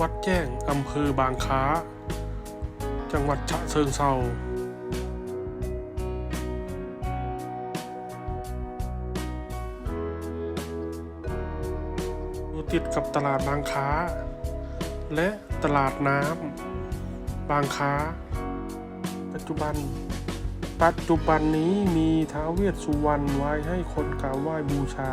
วัดแจ้ง อำเภอบางค้า จังหวัดฉะเชิงเทราอยู่ติดกับตลาดบางค้า และตลาดน้ำบางค้า ปัจจุบัน ปัจจุบันนี้มีท้าวเวสสุวรรณไว้ให้คนกราบไหว้บูชา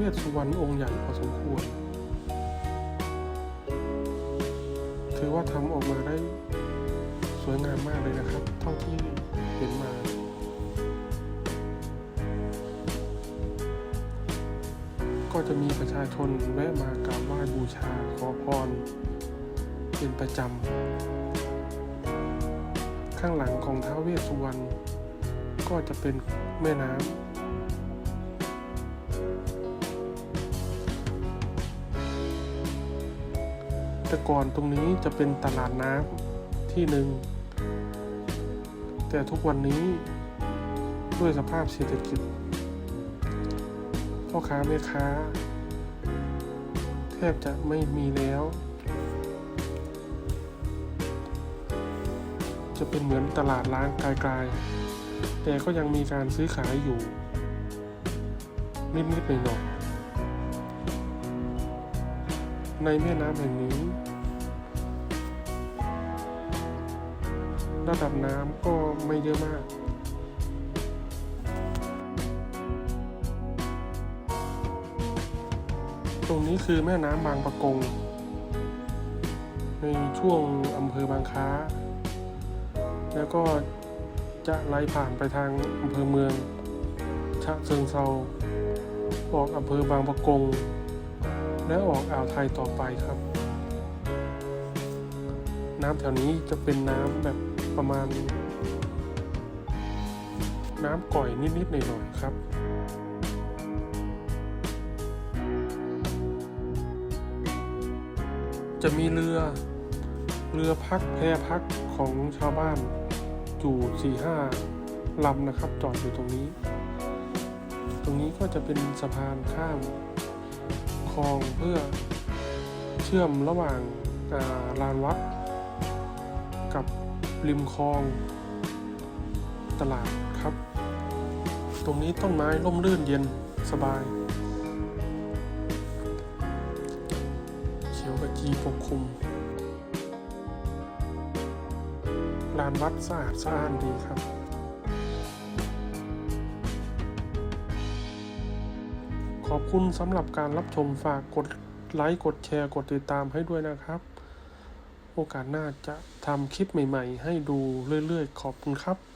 เวสสุวรรณองค์ใหญ่พอสมควร ถือว่าทำออกมาได้สวยงามมากเลยนะครับ เท่าที่เห็นมาก็จะมีประชาชนแวะมากราบไหว้บูชาขอพร เป็นประจำ ข้างหลังของท้าวเวสสุวรรณก็จะเป็นแม่น้ำ แต่ก่อนตรงนี้จะเป็นตลาดน้ำที่หนึ่ง แต่ทุกวันนี้ด้วยสภาพเศรษฐกิจ พ่อค้าแม่ค้า แทบจะไม่มีแล้ว จะเป็นเหมือนตลาดล้างไกลๆแต่ก็ยังมีการซื้อขายอยู่ นิดๆหน่อยๆ ในแม่น้ำแห่งนี้ ระดับน้ำก็ไม่เยอะมากตรงนี้คือแม่น้ำบางปะกง ในช่วงอำเภอบางค้า แล้วก็จะไหลผ่านไปทางอำเภอเมืองฉะเชิงเซาออกอำเภอบางปะกง และออกอ่าวไทยต่อไปครับ น้ำแถวนี้จะเป็นน้ำแบบประมาณ น้ำก่อยนิดๆหน่อยๆครับจะมีเรือ เรือพักแพพักของชาวบ้านอยู่สี่ห้าลำนะครับ จอดอยู่ตรงนี้ ตรงนี้ก็จะเป็นสะพานข้าม องเพื่อเชื่อมระหว่างลานวัด กับริมคลองตลาดครับ ตรงนี้ต้นไม้ร่มรื่นเย็นสบาย เขียวกระจีปกคลุม ลานวัดสะอาดสะอ้านดีครับ ขอบคุณสำหรับการรับชมฝากกดไลค์กดแชร์กดติดตามให้ด้วยนะครับ โอกาสหน้าจะทำคลิปใหม่ ๆ ให้ดูเรื่อย ๆ ขอบคุณครับ